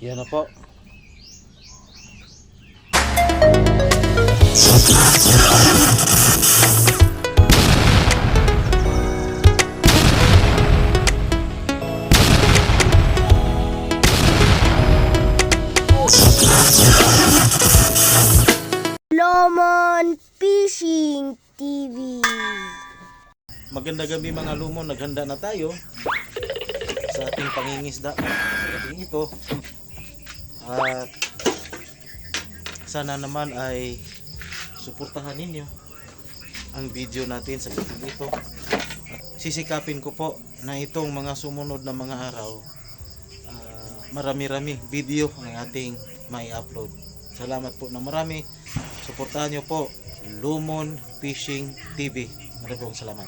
Yan na po. Lomon Fishing TV. Maganda gabi mga lumon, naghanda na tayo sa ating pangingisda sa ito. At sana naman ay suportahan ninyo ang video natin sa gabing ito. At sisikapin ko po na itong mga sumunod na mga araw ah, marami-rami video ang ating may upload. Salamat po na marami. Suportahan nyo po Lumon Fishing TV. Maraming salamat.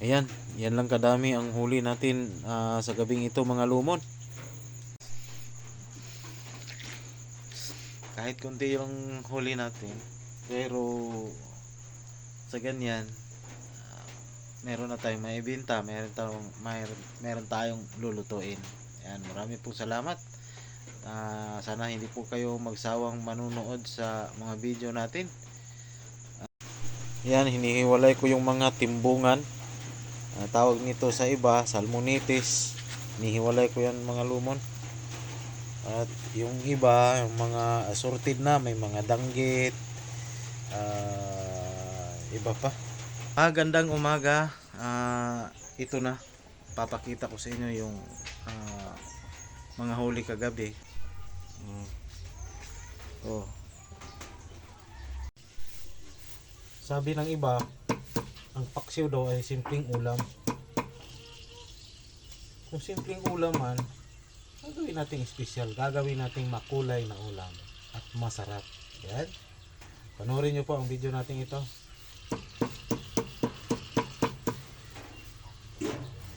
Ayan, yan lang kadami ang huli natin ah, sa gabing ito mga lumon. Kahit konti yung huli natin, pero sa ganyan, ah, meron na tayong maibenta, meron tayong, meron, meron tayong lulutuin. Ayan, marami po salamat. Ah, sana hindi po kayo magsawang manunood sa mga video natin. Yan, hinihiwalay ko yung mga timbungan. Ah, tawag nito sa iba, salmonitis. Hinihiwalay ko yan mga lumon. At yung iba, yung mga assorted na, may mga danggit. ah, iba pa. Ah, gandang umaga. Ah, ito na. Papakita ko sa inyo yung ah, mga huli kagabi. Mm. Oh. Sabi ng iba, ang paksiw daw ay simpleng ulam. Kung simpleng ulam man, gagawin nating espesyal. Gagawin nating makulay na ulam at masarap. Yan. Panoorin nyo po ang video natin ito.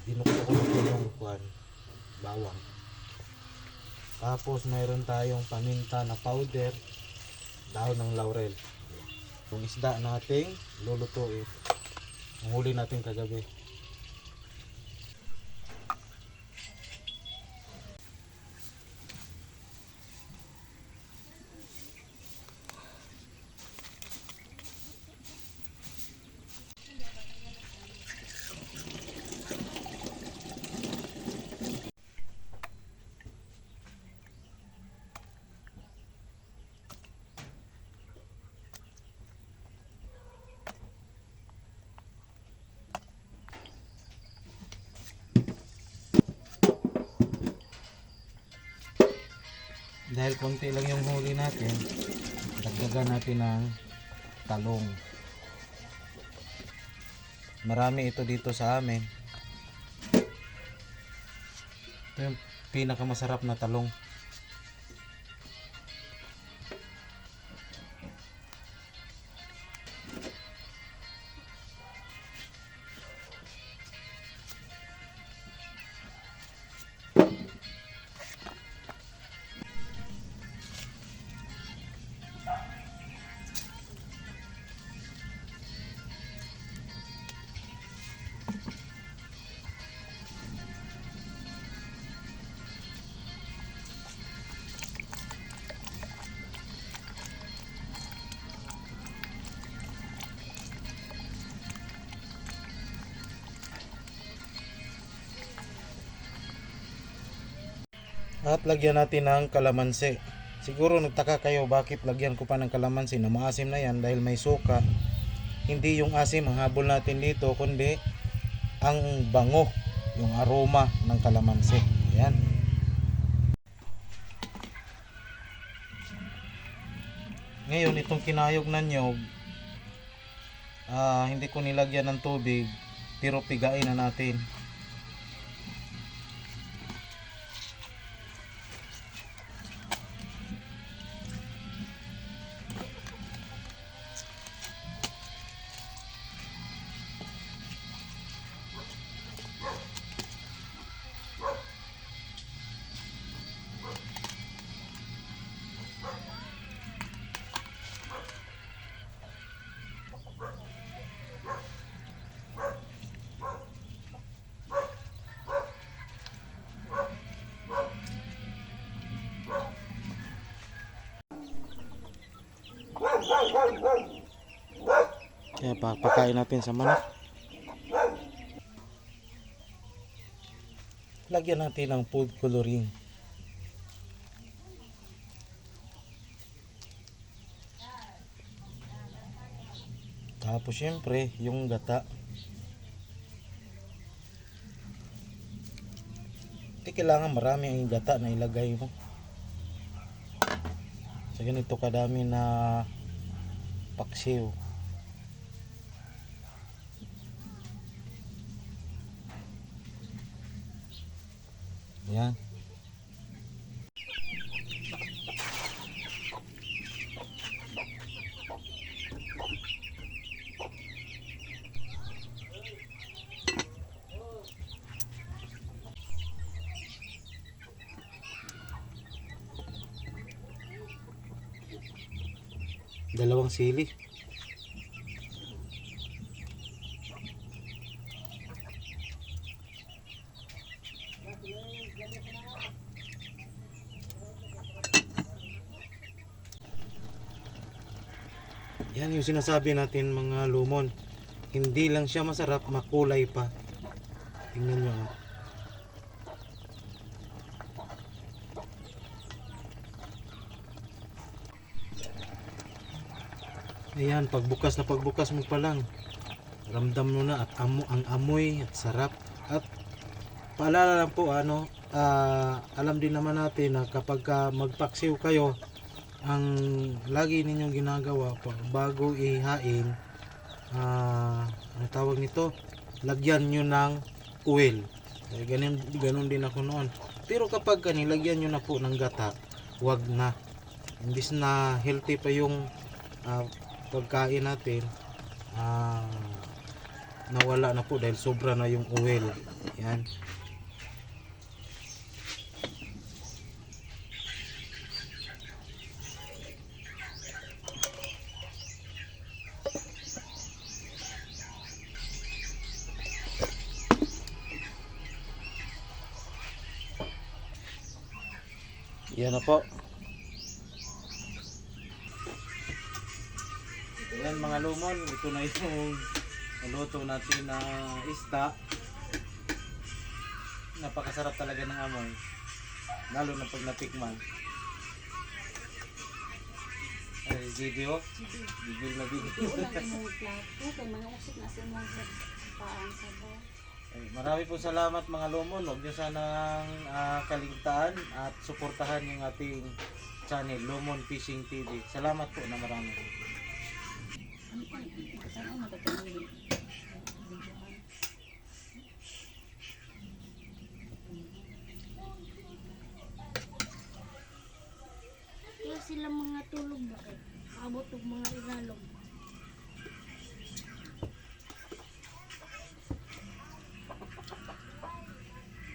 Dinukto ko na yung kwan, bawang. Tapos mayroon tayong paminta na powder, daon ng laurel. Yung isda nating lulutuin. Ang huli natin kagabi. Dahil konti lang yung huli natin, dagdagan natin ng talong. Marami ito dito sa amin. Ito yung pinakamasarap na talong. At lagyan natin ng kalamansi. Siguro nagtaka kayo bakit lagyan ko pa ng kalamansi na maasim na yan dahil may suka. Hindi yung asim ang habol natin dito kundi ang bango, yung aroma ng kalamansi. Ayan. Ngayon itong kinayog na nyog ah, hindi ko nilagyan ng tubig pero pigain na natin. Kaya papakain natin sa manok. Lagyan natin ng food coloring. Tapos syempre, yung gata. Hindi kailangan marami ang gata na ilagay mo. Sa ganito kadami na paksiw. Yan. Dalawang sili. Yan yung sinasabi natin mga lumon. Hindi lang siya masarap, makulay pa. Tingnan nyo. Ayan, pagbukas na pagbukas mo pa lang. Ramdam mo na at amo, ang amoy at sarap. At paalala lang po, ano, ah, alam din naman natin na kapag ka magpaksiw kayo, ang lagi ninyong ginagawa pa, bago ihain, ah, ang tawag nito, lagyan nyo ng oil. Eh, ganun, ganun din ako noon. Pero kapag ka nilagyan nyo na po ng gata, wag na. Imbis na healthy pa yung ah, pagkain natin, ah, nawala na po dahil sobra na yung oil. Yan. Yan na po. Ayan mga lumon, ito na yung luto natin na isda. Napakasarap talaga ng amoy. Lalo na pag natikman. Ay, video. Bigil na ba. Ay, Marami po salamat mga lumon. Huwag niyo sanang ah, kaligtaan at suportahan yung ating channel, Lumon Fishing TV. Salamat po na marami. Kaya sila mga tulog ba kay? Abot og mga ilalog.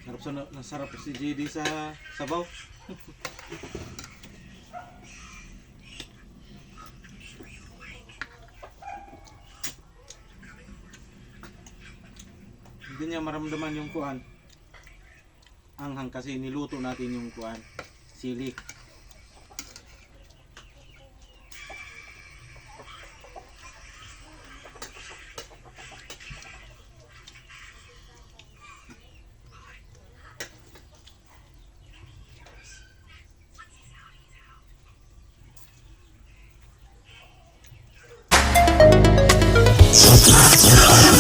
Sarap sa nasarap si JD sa sabaw. Hindi niya maramdaman yung kuan. Anghang kasi niluto natin yung kuan. Sili. Lomon